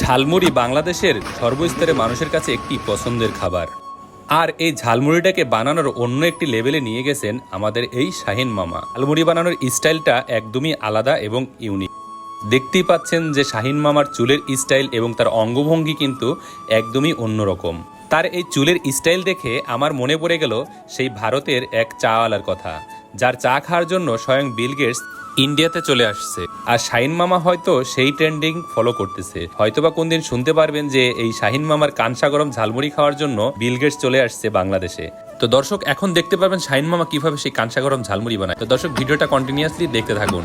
ঝালমুড়ি বাংলাদেশের সর্বস্তরের মানুষের কাছে একটি পছন্দের খাবার। আর এই ঝালমুড়িটাকে বানানোর অন্য একটি লেভেলে নিয়ে গেছেন আমাদের এই শাহিন মামা। ঝালমুড়ি বানানোর স্টাইলটা একদমই আলাদা এবং ইউনিক। দেখতেই পাচ্ছেন যে শাহিন মামার চুলের স্টাইল এবং তার অঙ্গভঙ্গি কিন্তু একদমই অন্যরকম। তার এই চুলের স্টাইল দেখে আমার মনে পড়ে গেল সেই ভারতের এক চাওয়ালার কথা। যার চা খাওয়ার জন্য স্বয়ং বিল গেটস ইন্ডিয়াতে চলে আসছে। আর শাহিন মামা হয়তো সেই ট্রেন্ডিং ফলো করতেছে। হয়তোবা কোনদিন শুনতে পারবেন যে এই শাহিন মামার কানসা গরম ঝালমুড়ি খাওয়ার জন্য বিল গেটস চলে আসছে বাংলাদেশে। তো দর্শক, এখন দেখতে পারবেন শাহিন মামা কীভাবে সেই কানসা গরম ঝালমুড়ি বানায়। তো দর্শক, ভিডিওটা কন্টিনিউয়াসলি দেখতে থাকুন।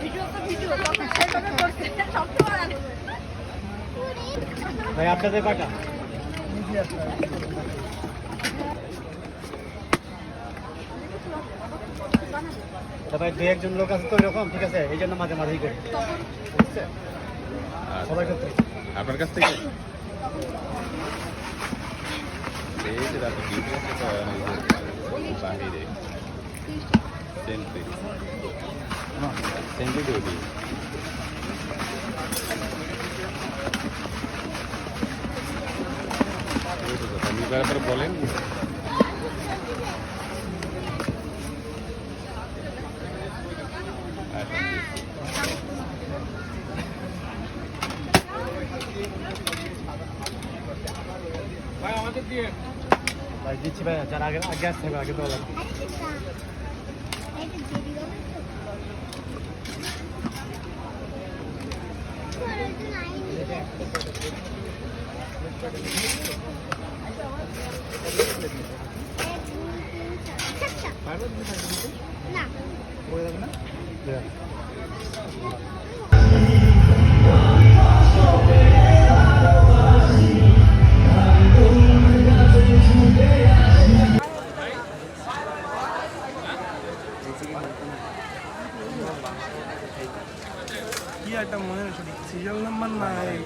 ভিডিও তখন সেভাবে করছে সবসময় আগে ভাই আপনাদের কটা তা ভাই দু একজন লোক আছে তো এরকম ঠিক আছে? এই জন্য মাঝে মাঝেই করি। বুঝছে সবাই করতে আপনার কাছ থেকে এই যে রাতে ডিউটি আছে তো বাহিরে সেন্ট্রি সেন্ট্রি ডিউটি আপনি ব্যাপারে বলেন ভাই আমাদের দিয়ে ভাই দিচ্ছি ভাই যার আগে আগে আসতে হবে আগে তো বলা পড়ে যাবে কি একটা মনে হচ্ছে সিরিয়াল নাম্বার নাই।